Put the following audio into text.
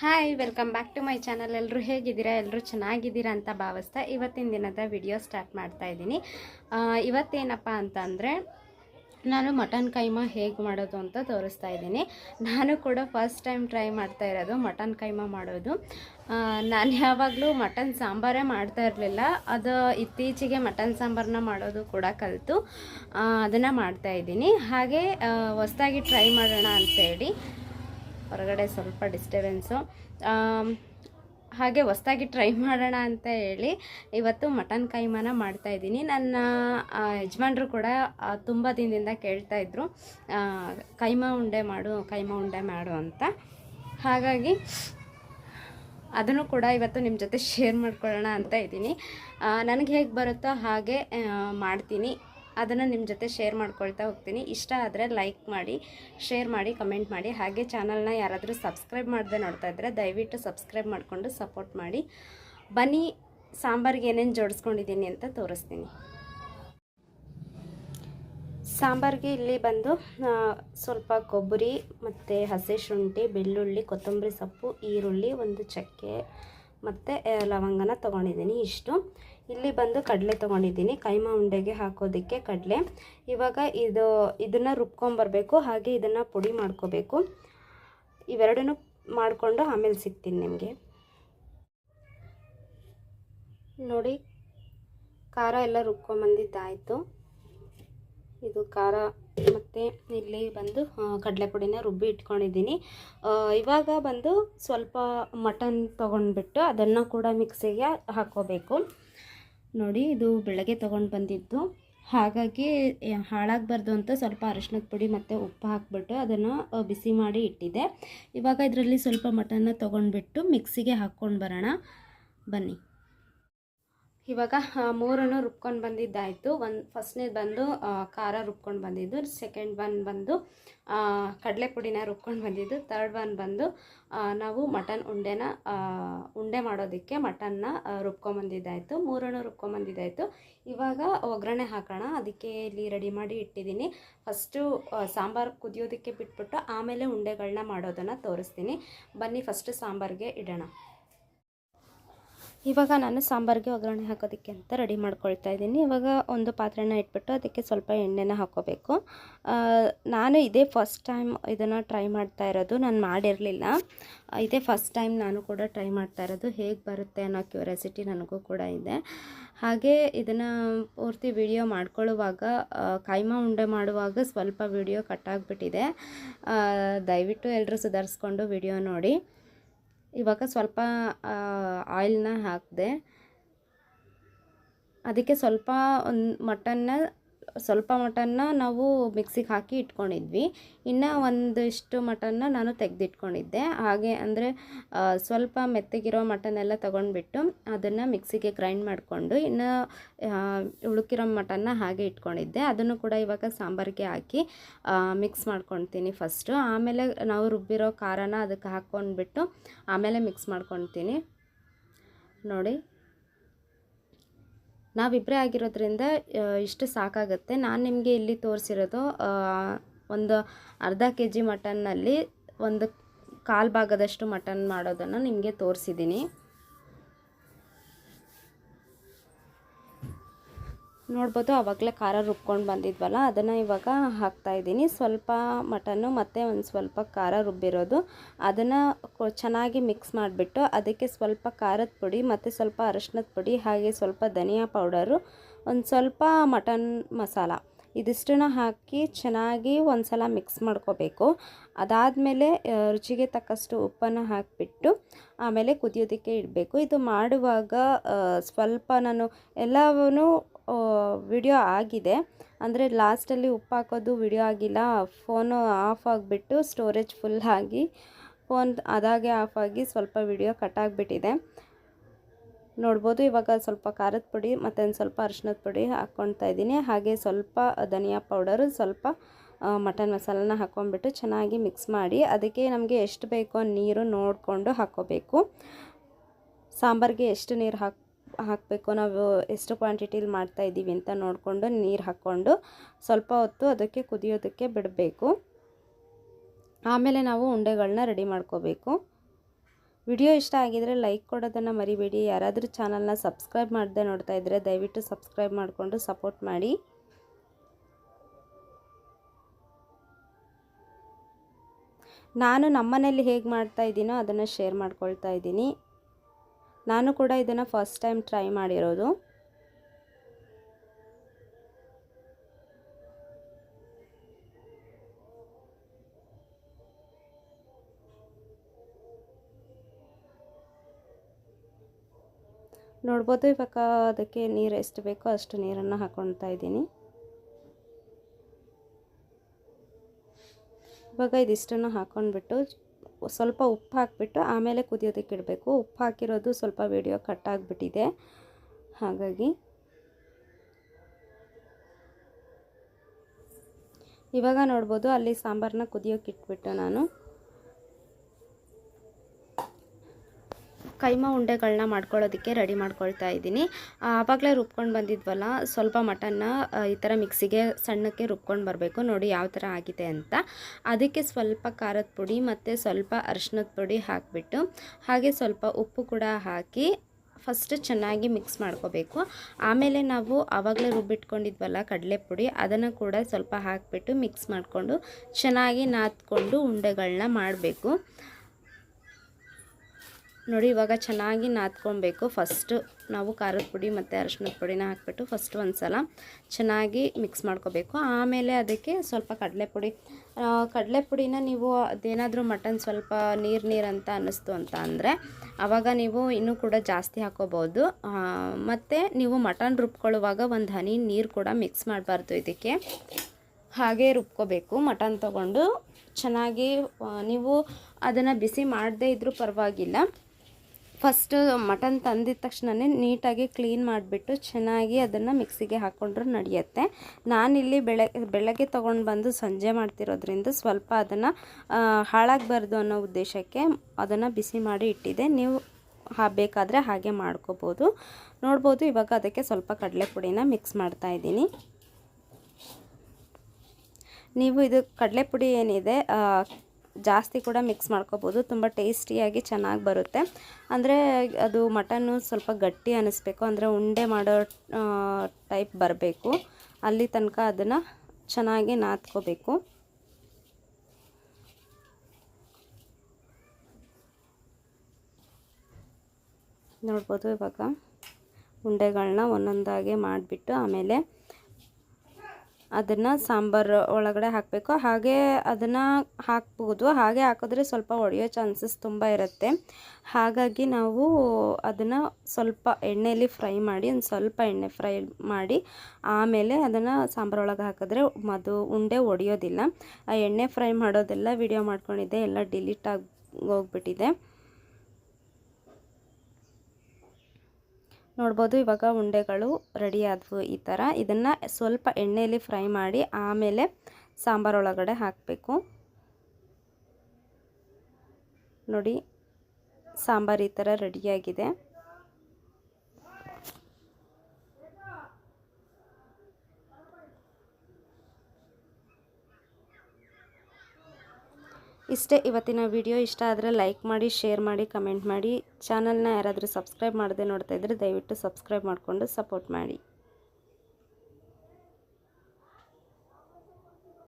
Hi welcome back to my channel ಎಲ್ಲರೂ ಹೇಗಿದ್ದೀರಾ? ಎಲ್ಲರೂ ಚೆನ್ನಾಗಿದ್ದೀರಾ ಅಂತ ಭಾವಿಸ್ತಾ ಇವತ್ತಿನ ದಿನದ ವಿಡಿಯೋ ಸ್ಟಾರ್ಟ್ ಮಾಡ್ತಾ ಇದ್ದೀನಿ. ಇವತ್ತೇನಪ್ಪ ಅಂತಂದರೆ, ನಾನು ಮಟನ್ ಕೈಮಾ ಹೇಗೆ ಮಾಡೋದು ಅಂತ ತೋರಿಸ್ತಾ ಇದ್ದೀನಿ. ನಾನು ಕೂಡ ಫಸ್ಟ್ ಟೈಮ್ ಟ್ರೈ ಮಾಡ್ತಾ ಇರೋದು ಮಟನ್ ಕೈಮಾ ಮಾಡೋದು. ನಾನು ಯಾವಾಗಲೂ ಮಟನ್ ಸಾಂಬಾರೇ ಮಾಡ್ತಾ ಇರಲಿಲ್ಲ. ಅದು ಇತ್ತೀಚೆಗೆ ಮಟನ್ ಸಾಂಬಾರನ್ನ ಮಾಡೋದು ಕೂಡ ಕಲಿತು ಅದನ್ನು ಮಾಡ್ತಾ ಇದ್ದೀನಿ. ಹಾಗೆ ಹೊಸ್ದಾಗಿ ಟ್ರೈ ಮಾಡೋಣ ಅಂತೇಳಿ ಹೊರಗಡೆ ಸ್ವಲ್ಪ ಡಿಸ್ಟರ್ಬೆನ್ಸು ಹಾಗೆ ಹೊಸ್ದಾಗಿ ಟ್ರೈ ಮಾಡೋಣ ಅಂತ ಹೇಳಿ ಇವತ್ತು ಮಟನ್ ಕೈಮಾನ ಮಾಡ್ತಾ ಇದ್ದೀನಿ. ನನ್ನ ಯಜಮಾನ್ರು ಕೂಡ ತುಂಬ ದಿನದಿಂದ ಕೇಳ್ತಾ ಆ, ಕೈಮಾ ಉಂಡೆ ಮಾಡು ಕೈಮಾ ಉಂಡೆ ಮಾಡು ಅಂತ. ಹಾಗಾಗಿ ಅದನ್ನು ಕೂಡ ಇವತ್ತು ನಿಮ್ಮ ಜೊತೆ ಶೇರ್ ಮಾಡ್ಕೊಳ್ಳೋಣ ಅಂತ ಇದ್ದೀನಿ. ನನಗೆ ಹೇಗೆ ಬರುತ್ತೋ ಹಾಗೆ ಮಾಡ್ತೀನಿ. ಅದನ್ನು ನಿಮ್ಮ ಜೊತೆ ಶೇರ್ ಮಾಡ್ಕೊಳ್ತಾ ಹೋಗ್ತೀನಿ. ಇಷ್ಟ ಆದರೆ ಲೈಕ್ ಮಾಡಿ ಶೇರ್ ಮಾಡಿ ಕಮೆಂಟ್ ಮಾಡಿ. ಹಾಗೆ ಚಾನಲ್ನ ಯಾರಾದರೂ ಸಬ್ಸ್ಕ್ರೈಬ್ ಮಾಡದೆ ನೋಡ್ತಾ ಇದ್ದರೆ ದಯವಿಟ್ಟು ಸಬ್ಸ್ಕ್ರೈಬ್ ಮಾಡಿಕೊಂಡು ಸಪೋರ್ಟ್ ಮಾಡಿ. ಬನ್ನಿ, ಸಾಂಬಾರಿಗೆ ಏನೇನು ಜೋಡಿಸ್ಕೊಂಡಿದ್ದೀನಿ ಅಂತ ತೋರಿಸ್ತೀನಿ. ಸಾಂಬಾರಿಗೆ ಇಲ್ಲಿ ಬಂದು ಸ್ವಲ್ಪ ಕೊಬ್ಬರಿ ಮತ್ತು ಹಸಿ ಶುಂಠಿ, ಬೆಳ್ಳುಳ್ಳಿ, ಕೊತ್ತಂಬರಿ ಸೊಪ್ಪು, ಈರುಳ್ಳಿ, ಒಂದು ಚಕ್ಕೆ ಮತ್ತು ಲವಂಗನ ತೊಗೊಂಡಿದ್ದೀನಿ ಇಷ್ಟು. ಇಲ್ಲಿ ಬಂದು ಕಡಲೆ ತೊಗೊಂಡಿದ್ದೀನಿ. ಕೈಮಾ ಉಂಡೆಗೆ ಹಾಕೋದಕ್ಕೆ ಕಡಲೆ. ಇವಾಗ ಇದು, ಇದನ್ನು ರುಬ್ಕೊಂಬರ್ಬೇಕು. ಹಾಗೆ ಇದನ್ನು ಪುಡಿ ಮಾಡ್ಕೋಬೇಕು. ಇವೆರಡನ್ನೂ ಮಾಡಿಕೊಂಡು ಆಮೇಲೆ ಸಿಗ್ತೀನಿ ನಿಮಗೆ. ನೋಡಿ, ಖಾರ ಎಲ್ಲ ರುಬ್ಕೊಂಬಂದಿದ್ದಾಯಿತು. ಇದು ಖಾರ ಮತ್ತು ಇಲ್ಲಿ ಬಂದು ಕಡಲೆ ಪುಡಿನ ರುಬ್ಬಿ ಇಟ್ಕೊಂಡಿದ್ದೀನಿ. ಇವಾಗ ಬಂದು ಸ್ವಲ್ಪ ಮಟನ್ ತೊಗೊಂಡ್ಬಿಟ್ಟು ಅದನ್ನು ಕೂಡ ಮಿಕ್ಸಿಗೆ ಹಾಕ್ಕೋಬೇಕು ನೋಡಿ ಇದು ಬೆಳಗ್ಗೆ ತೊಗೊಂಡು ಬಂದಿದ್ದು. ಹಾಗಾಗಿ ಹಾಳಾಗಬಾರ್ದು ಅಂತ ಸ್ವಲ್ಪ ಅರಿಶಿನದ ಪುಡಿ ಮತ್ತು ಉಪ್ಪು ಹಾಕ್ಬಿಟ್ಟು ಅದನ್ನು ಬಿಸಿ ಮಾಡಿ ಇಟ್ಟಿದ್ದೆ. ಇವಾಗ ಇದರಲ್ಲಿ ಸ್ವಲ್ಪ ಮಟನ್ನ ತೊಗೊಂಡ್ಬಿಟ್ಟು ಮಿಕ್ಸಿಗೆ ಹಾಕ್ಕೊಂಡು ಬರೋಣ. ಬನ್ನಿ. ಇವಾಗ ಮೂರನ್ನು ರುಬ್ಕೊಂಡು ಬಂದಿದ್ದಾಯಿತು. ಒಂದು, ಫಸ್ಟ್ನೇದು ಬಂದು ಖಾರ ರುಬ್ಕೊಂಡು ಬಂದಿದ್ದು ಸೆಕೆಂಡ್ ಒನ್ ಬಂದು ಕಡಲೆ ಪುಡಿನ ರುಬ್ಕೊಂಡು ಬಂದಿದ್ದು ತರ್ಡ್ ಒನ್ ಬಂದು ನಾವು ಮಟನ್ ಉಂಡೆನ ಉಂಡೆ ಮಾಡೋದಕ್ಕೆ ಮಟನ್ನ ರುಬ್ಕೊಂಬಂದಿದ್ದಾಯಿತು ಮೂರನ್ನು ರುಬ್ಕೊಂಬಂದಿದ್ದಾಯಿತು ಇವಾಗ ಒಗ್ಗರಣೆ ಹಾಕೋಣ. ಅದಕ್ಕೆ ಇಲ್ಲಿ ರೆಡಿ ಮಾಡಿ ಇಟ್ಟಿದ್ದೀನಿ. ಫಸ್ಟು ಸಾಂಬಾರು ಕುದಿಯೋದಕ್ಕೆ ಬಿಟ್ಬಿಟ್ಟು ಆಮೇಲೆ ಉಂಡೆಗಳನ್ನ ಮಾಡೋದನ್ನು ತೋರಿಸ್ತೀನಿ. ಬನ್ನಿ, ಫಸ್ಟು ಸಾಂಬಾರಿಗೆ ಇಡೋಣ. ಇವಾಗ ನಾನು ಸಾಂಬಾರಿಗೆ ಒಗ್ಗರಣೆ ಹಾಕೋದಕ್ಕೆ ಅಂತ ರೆಡಿ ಮಾಡ್ಕೊಳ್ತಾ ಇದ್ದೀನಿ. ಇವಾಗ ಒಂದು ಪಾತ್ರೆನ ಇಟ್ಬಿಟ್ಟು ಅದಕ್ಕೆ ಸ್ವಲ್ಪ ಎಣ್ಣೆನ ಹಾಕೋಬೇಕು. ನಾನು ಇದೇ ಫಸ್ಟ್ ಟೈಮ್ ಇದನ್ನು ಟ್ರೈ ಮಾಡ್ತಾ ಇರೋದು. ನಾನು ಮಾಡಿರಲಿಲ್ಲ. ಇದೇ ಫಸ್ಟ್ ಟೈಮ್ ನಾನು ಕೂಡ ಟ್ರೈ ಮಾಡ್ತಾ ಇರೋದು. ಹೇಗೆ ಬರುತ್ತೆ ಅನ್ನೋ ಕ್ಯೂರಿಯಾಸಿಟಿ ನನಗೂ ಕೂಡ ಇದೆ. ಹಾಗೆ ಇದನ್ನು ಪೂರ್ತಿ ವಿಡಿಯೋ ಮಾಡ್ಕೊಳ್ಳುವಾಗ ಕೈಮಾ ಉಂಡೆ ಮಾಡುವಾಗ ಸ್ವಲ್ಪ ವಿಡಿಯೋ ಕಟ್ಟಾಗ್ಬಿಟ್ಟಿದೆ ದಯವಿಟ್ಟು ಎಲ್ಲರೂ ಸುಧಾರಿಸ್ಕೊಂಡು ವಿಡಿಯೋ ನೋಡಿ. ಇವಾಗ ಸ್ವಲ್ಪ ಆಯಿಲ್ನ ಹಾಕಿದೆ ಅದಕ್ಕೆ ಸ್ವಲ್ಪ ಒಂದು ಮಟನ್ನ ಸ್ವಲ್ಪ ಮಟನ್ನ ನಾವು ಮಿಕ್ಸಿಗೆ ಹಾಕಿ ಇಟ್ಕೊಂಡಿದ್ವಿ. ಇನ್ನು ಒಂದಿಷ್ಟು ಮಟನ್ನ ನಾನು ತೆಗೆದಿಟ್ಕೊಂಡಿದ್ದೆ. ಹಾಗೆ ಅಂದರೆ ಸ್ವಲ್ಪ ಮೆತ್ತಗಿರೋ ಮಟನ್ ಎಲ್ಲ ತೊಗೊಂಡ್ಬಿಟ್ಟು ಅದನ್ನು ಮಿಕ್ಸಿಗೆ ಗ್ರೈಂಡ್ ಮಾಡಿಕೊಂಡು ಇನ್ನು ಉಳುಕಿರೋ ಮಟನ್ನ ಹಾಗೆ ಇಟ್ಕೊಂಡಿದ್ದೆ. ಅದನ್ನು ಕೂಡ ಇವಾಗ ಸಾಂಬಾರಿಗೆ ಹಾಕಿ ಮಿಕ್ಸ್ ಮಾಡ್ಕೊತೀನಿ ಫಸ್ಟು. ಆಮೇಲೆ ನಾವು ರುಬ್ಬಿರೋ ಖಾರನ ಅದಕ್ಕೆ ಹಾಕ್ಕೊಂಡ್ಬಿಟ್ಟು ಆಮೇಲೆ ಮಿಕ್ಸ್ ಮಾಡ್ಕೊತೀನಿ ನೋಡಿ. ನಾವಿಬ್ಬರೇ ಆಗಿರೋದ್ರಿಂದ ಇಷ್ಟು ಸಾಕಾಗುತ್ತೆ. ನಾನು ನಿಮಗೆ ಇಲ್ಲಿ ತೋರಿಸಿರೋದು ಒಂದು ಅರ್ಧ ಕೆ ಜಿ ಮಟನ್ನಲ್ಲಿ ಒಂದು ಕಾಲು ಭಾಗದಷ್ಟು ಮಟನ್ ಮಾಡೋದನ್ನು ನಿಮಗೆ ತೋರಿಸಿದ್ದೀನಿ. ನೋಡ್ಬೋದು, ಆವಾಗಲೇ ಖಾರ ರುಬ್ಕೊಂಡು ಬಂದಿದ್ವಲ್ಲ, ಅದನ್ನು ಇವಾಗ ಹಾಕ್ತಾ ಇದ್ದೀನಿ. ಸ್ವಲ್ಪ ಮಟನ್ನು ಮತ್ತು ಒಂದು ಸ್ವಲ್ಪ ಖಾರ ರುಬ್ಬಿರೋದು. ಅದನ್ನು ಚೆನ್ನಾಗಿ ಮಿಕ್ಸ್ ಮಾಡಿಬಿಟ್ಟು ಅದಕ್ಕೆ ಸ್ವಲ್ಪ ಖಾರದ ಪುಡಿ ಮತ್ತು ಸ್ವಲ್ಪ ಅರಶಿನದ ಪುಡಿ ಹಾಗೆ ಸ್ವಲ್ಪ ಧನಿಯಾ ಪೌಡರು, ಒಂದು ಸ್ವಲ್ಪ ಮಟನ್ ಮಸಾಲ ಇದಿಷ್ಟನ್ನ ಹಾಕಿ ಚೆನ್ನಾಗಿ ಒಂದು ಸಲ ಮಿಕ್ಸ್ ಮಾಡ್ಕೋಬೇಕು. ಅದಾದಮೇಲೆ ರುಚಿಗೆ ತಕ್ಕಷ್ಟು ಉಪ್ಪನ್ನು ಹಾಕಿಬಿಟ್ಟು ಆಮೇಲೆ ಕುದಿಯೋದಕ್ಕೆ ಇಡಬೇಕು. ಇದು ಮಾಡುವಾಗ ಸ್ವಲ್ಪ ನಾನು ಎಲ್ಲವೂ ವಿಡಿಯೋ ಆಗಿದೆ. ಅಂದರೆ ಲಾಸ್ಟಲ್ಲಿ ಉಪ್ಪು ಹಾಕೋದು ವಿಡಿಯೋ ಆಗಿಲ್ಲ. ಫೋನು ಆಫ್ ಆಗಿಬಿಟ್ಟು ಸ್ಟೋರೇಜ್ ಫುಲ್ ಆಗಿ ಫೋನ್ ಅದಾಗೆ ಆಫ್ ಆಗಿ ಸ್ವಲ್ಪ ವಿಡಿಯೋ ಕಟ್ ಆಗಿಬಿಟ್ಟಿದೆ. ನೋಡ್ಬೋದು, ಇವಾಗ ಸ್ವಲ್ಪ ಖಾರದ ಪುಡಿ ಮತ್ತು ಒಂದು ಸ್ವಲ್ಪ ಅರಿಶಿನದ ಪುಡಿ ಹಾಕ್ಕೊಳ್ತಾ ಇದ್ದೀನಿ. ಹಾಗೆ ಸ್ವಲ್ಪ ಧನಿಯಾ ಪೌಡರು ಸ್ವಲ್ಪ ಮಟನ್ ಮಸಾಲನ ಹಾಕ್ಕೊಂಡ್ಬಿಟ್ಟು ಚೆನ್ನಾಗಿ ಮಿಕ್ಸ್ ಮಾಡಿ, ಅದಕ್ಕೆ ನಮಗೆ ಎಷ್ಟು ಬೇಕೋ ನೀರು ನೋಡಿಕೊಂಡು ಹಾಕ್ಕೋಬೇಕು. ಸಾಂಬಾರಿಗೆ ಎಷ್ಟು ನೀರು ಹಾಕ್ ಹಾಕಬೇಕು. ನಾವು ಎಷ್ಟು ಕ್ವಾಂಟಿಟಿಲಿ ಮಾಡ್ತಾ ಇದ್ದೀವಿ ಅಂತ ನೋಡಿಕೊಂಡು ನೀರು ಹಾಕ್ಕೊಂಡು ಸ್ವಲ್ಪ ಹೊತ್ತು ಅದಕ್ಕೆ ಕುದಿಯೋದಕ್ಕೆ ಬಿಡಬೇಕು. ಆಮೇಲೆ ನಾವು ಉಂಡೆಗಳನ್ನ ರೆಡಿ ಮಾಡ್ಕೋಬೇಕು. ವಿಡಿಯೋ ಇಷ್ಟ ಆಗಿದರೆ ಲೈಕ್ ಕೊಡೋದನ್ನು ಮರಿಬೇಡಿ. ಯಾರಾದರೂ ಚಾನಲ್ನ ಸಬ್ಸ್ಕ್ರೈಬ್ ಮಾಡದೆ ನೋಡ್ತಾ ಇದ್ದರೆ ದಯವಿಟ್ಟು ಸಬ್ಸ್ಕ್ರೈಬ್ ಮಾಡಿಕೊಂಡು ಸಪೋರ್ಟ್ ಮಾಡಿ. ನಾನು ನಮ್ಮನೇಲಿ ಹೇಗೆ ಮಾಡ್ತಾ ಇದ್ದೀನೋ ಅದನ್ನು ಶೇರ್ ಮಾಡ್ಕೊಳ್ತಾ ಇದ್ದೀನಿ. ನಾನು ಕೂಡ ಇದನ್ನು ಫಸ್ಟ್ ಟೈಮ್ ಟ್ರೈ ಮಾಡಿರೋದು. ನೋಡ್ಬೋದು ಇವಾಗ ಅದಕ್ಕೆ ನೀರು ಎಷ್ಟು ಬೇಕೋ ಅಷ್ಟು ನೀರನ್ನು ಹಾಕ್ಕೊಳ್ತಾ ಇದ್ದೀನಿ. ಇವಾಗ ಇದಿಷ್ಟನ್ನು ಹಾಕ್ಕೊಂಡ್ಬಿಟ್ಟು ಸ್ವಲ್ಪ ಉಪ್ಪು ಹಾಕಿಬಿಟ್ಟು ಆಮೇಲೆ ಕುದಿಯೋದಕ್ಕೆ ಇಡಬೇಕು. ಉಪ್ಪು ಹಾಕಿರೋದು ಸ್ವಲ್ಪ ವಿಡಿಯೋ ಕಟ್ ಆಗಿಬಿಟ್ಟಿದೆ. ಹಾಗಾಗಿ ಇವಾಗ ನೋಡ್ಬೋದು ಅಲ್ಲಿ ಸಾಂಬಾರನ್ನ ಕುದಿಯೋಕೆ ಇಟ್ಬಿಟ್ಟು ನಾನು. ಕೈಮಾ ಉಂಡೆಗಳನ್ನ ಮಾಡ್ಕೊಳ್ಳೋದಕ್ಕೆ ರೆಡಿ ಮಾಡ್ಕೊಳ್ತಾ ಇದ್ದೀನಿ. ಆವಾಗಲೇ ರುಬ್ಕೊಂಡು ಬಂದಿದ್ವಲ್ಲ, ಸ್ವಲ್ಪ ಮಟನ್ನ ಈ ಥರ ಮಿಕ್ಸಿಗೆ ಸಣ್ಣಕ್ಕೆ ರುಬ್ಕೊಂಡು ಬರಬೇಕು. ನೋಡಿ ಯಾವ ಥರ ಆಗಿದೆ ಅಂತ. ಅದಕ್ಕೆ ಸ್ವಲ್ಪ ಖಾರದ ಪುಡಿ ಮತ್ತು ಸ್ವಲ್ಪ ಅರಿಶಿನದ ಪುಡಿ ಹಾಕಿಬಿಟ್ಟು, ಹಾಗೆ ಸ್ವಲ್ಪ ಉಪ್ಪು ಕೂಡ ಹಾಕಿ ಫಸ್ಟ್ ಚೆನ್ನಾಗಿ ಮಿಕ್ಸ್ ಮಾಡ್ಕೋಬೇಕು. ಆಮೇಲೆ ನಾವು ಆವಾಗಲೇ ರುಬ್ಬಿಟ್ಕೊಂಡಿದ್ವಲ್ಲ ಕಡಲೆ ಪುಡಿ ಅದನ್ನು ಕೂಡ ಸ್ವಲ್ಪ ಹಾಕಿಬಿಟ್ಟು ಮಿಕ್ಸ್ ಮಾಡಿಕೊಂಡು ಚೆನ್ನಾಗಿ ನಾದ್ಕೊಂಡು ಉಂಡೆಗಳನ್ನ ಮಾಡಬೇಕು. ನೋಡಿ, ಇವಾಗ ಚೆನ್ನಾಗಿ ನಾದ್ಕೊಬೇಕು. ಫಸ್ಟು ನಾವು ಖಾರದ ಪುಡಿ ಮತ್ತು ಅರಶಿನದ ಪುಡಿನ ಹಾಕ್ಬಿಟ್ಟು ಫಸ್ಟ್ ಒಂದು ಸಲ ಚೆನ್ನಾಗಿ ಮಿಕ್ಸ್ ಮಾಡ್ಕೋಬೇಕು. ಆಮೇಲೆ ಅದಕ್ಕೆ ಸ್ವಲ್ಪ ಕಡಲೆ ಪುಡಿ. ಕಡಲೆ ಪುಡಿನ ನೀವು ಅದೇನಾದರೂ ಮಟನ್ ಸ್ವಲ್ಪ ನೀರು ನೀರು ಅಂತ ಅನ್ನಿಸ್ತು ಅಂತ ಅಂದರೆ ಆವಾಗ ನೀವು ಇನ್ನೂ ಕೂಡ ಜಾಸ್ತಿ ಹಾಕೋಬೋದು ಮತ್ತು ನೀವು ಮಟನ್ ರುಬ್ಕೊಳ್ಳುವಾಗ ಒಂದು ಹನಿ ನೀರು ಕೂಡ ಮಿಕ್ಸ್ ಮಾಡಬಾರ್ದು ಇದಕ್ಕೆ. ಹಾಗೆ ರುಬ್ಕೋಬೇಕು. ಮಟನ್ ತೊಗೊಂಡು ಚೆನ್ನಾಗಿ ನೀವು ಅದನ್ನು ಬಿಸಿ ಮಾಡದೇ ಇದ್ದರೂ ಪರವಾಗಿಲ್ಲ. ಫಸ್ಟ್ ಮಟನ್ ತಂದಿದ ತಕ್ಷಣವೇ ನೀಟಾಗಿ ಕ್ಲೀನ್ ಮಾಡಿಬಿಟ್ಟು ಚೆನ್ನಾಗಿ ಅದನ್ನು ಮಿಕ್ಸಿಗೆ ಹಾಕ್ಕೊಂಡ್ರೆ ನಡೆಯುತ್ತೆ. ನಾನಿಲ್ಲಿ ಬೆಳೆ, ಬೆಳಗ್ಗೆ ತೊಗೊಂಡು ಬಂದು ಸಂಜೆ ಮಾಡ್ತಿರೋದ್ರಿಂದ ಸ್ವಲ್ಪ ಅದನ್ನು ಹಾಳಾಗಬಾರ್ದು ಅನ್ನೋ ಉದ್ದೇಶಕ್ಕೆ ಅದನ್ನು ಬಿಸಿ ಮಾಡಿ ಇಟ್ಟಿದೆ ನೀವು ಹಾ, ಬೇಕಾದರೆ ಹಾಗೆ ಮಾಡ್ಕೋಬೋದು. ನೋಡ್ಬೋದು ಇವಾಗ ಅದಕ್ಕೆ ಸ್ವಲ್ಪ ಕಡಲೆಪುಡಿನ ಮಿಕ್ಸ್ ಮಾಡ್ತಾ ಇದ್ದೀನಿ. ನೀವು ಇದು ಕಡಲೆಪುಡಿ ಏನಿದೆ ಜಾಸ್ತಿ ಕೂಡ ಮಿಕ್ಸ್ ಮಾಡ್ಕೋಬೋದು. ತುಂಬ ಟೇಸ್ಟಿಯಾಗಿ ಚೆನ್ನಾಗಿ ಬರುತ್ತೆ. ಅಂದರೆ ಅದು ಮಟನ್ನು ಸ್ವಲ್ಪ ಗಟ್ಟಿ ಅನ್ನಿಸ್ಬೇಕು ಅಂದರೆ ಉಂಡೆ ಮಾಡೋ ಟೈಪ್ ಬರಬೇಕು. ಅಲ್ಲಿ ತನಕ ಅದನ್ನು ಚೆನ್ನಾಗಿ ನಾದ್ಕೋಬೇಕು. ನೋಡ್ಬೋದು ಇವಾಗ ಉಂಡೆಗಳನ್ನ ಒಂದೊಂದಾಗೆ ಮಾಡಿಬಿಟ್ಟು ಆಮೇಲೆ ಅದನ್ನು ಸಾಂಬಾರು ಒಳಗಡೆ ಹಾಕಬೇಕು. ಹಾಗೆ ಅದನ್ನು ಹಾಕ್ಬೋದು. ಹಾಗೆ ಹಾಕಿದ್ರೆ ಸ್ವಲ್ಪ ಒಡೆಯೋ ಚಾನ್ಸಸ್ ತುಂಬ ಇರುತ್ತೆ. ಹಾಗಾಗಿ ನಾವು ಅದನ್ನು ಸ್ವಲ್ಪ ಎಣ್ಣೆಯಲ್ಲಿ ಫ್ರೈ ಮಾಡಿ, ಒಂದು ಸ್ವಲ್ಪ ಎಣ್ಣೆ ಫ್ರೈ ಮಾಡಿ, ಆಮೇಲೆ ಅದನ್ನು ಸಾಂಬಾರೊಳಗೆ ಹಾಕಿದ್ರೆ ಅದು ಉಂಡೆ ಒಡೆಯೋದಿಲ್ಲ. ಆ ಎಣ್ಣೆ ಫ್ರೈ ಮಾಡೋದೆಲ್ಲ ವಿಡಿಯೋ ಮಾಡ್ಕೊಂಡಿದ್ದೆ. ಎಲ್ಲ ಡಿಲೀಟ್ ಆಗಿ ಹೋಗ್ಬಿಟ್ಟಿದೆ. ನೋಡ್ಬೋದು, ಇವಾಗ ಉಂಡೆಗಳು ರೆಡಿ ಆದವು ಈ ಥರ ಇದನ್ನು ಸ್ವಲ್ಪ ಎಣ್ಣೆಯಲ್ಲಿ ಫ್ರೈ ಮಾಡಿ ಆಮೇಲೆ ಸಾಂಬಾರೊಳಗಡೆ ಹಾಕಬೇಕು. ನೋಡಿ, ಸಾಂಬಾರು ಈ ಥರ ರೆಡಿಯಾಗಿದೆ ಇಷ್ಟೇ ಇವತ್ತಿನ ವಿಡಿಯೋ ಇಷ್ಟ ಆದರೆ ಲೈಕ್ ಮಾಡಿ, ಶೇರ್ ಮಾಡಿ, ಕಮೆಂಟ್ ಮಾಡಿ. ಚಾನಲ್ನ ಯಾರಾದರೂ ಸಬ್ಸ್ಕ್ರೈಬ್ ಮಾಡದೆ ನೋಡ್ತಾ ಇದ್ದರೆ ದಯವಿಟ್ಟು ಸಬ್ಸ್ಕ್ರೈಬ್ ಮಾಡಿಕೊಂಡು ಸಪೋರ್ಟ್ ಮಾಡಿ.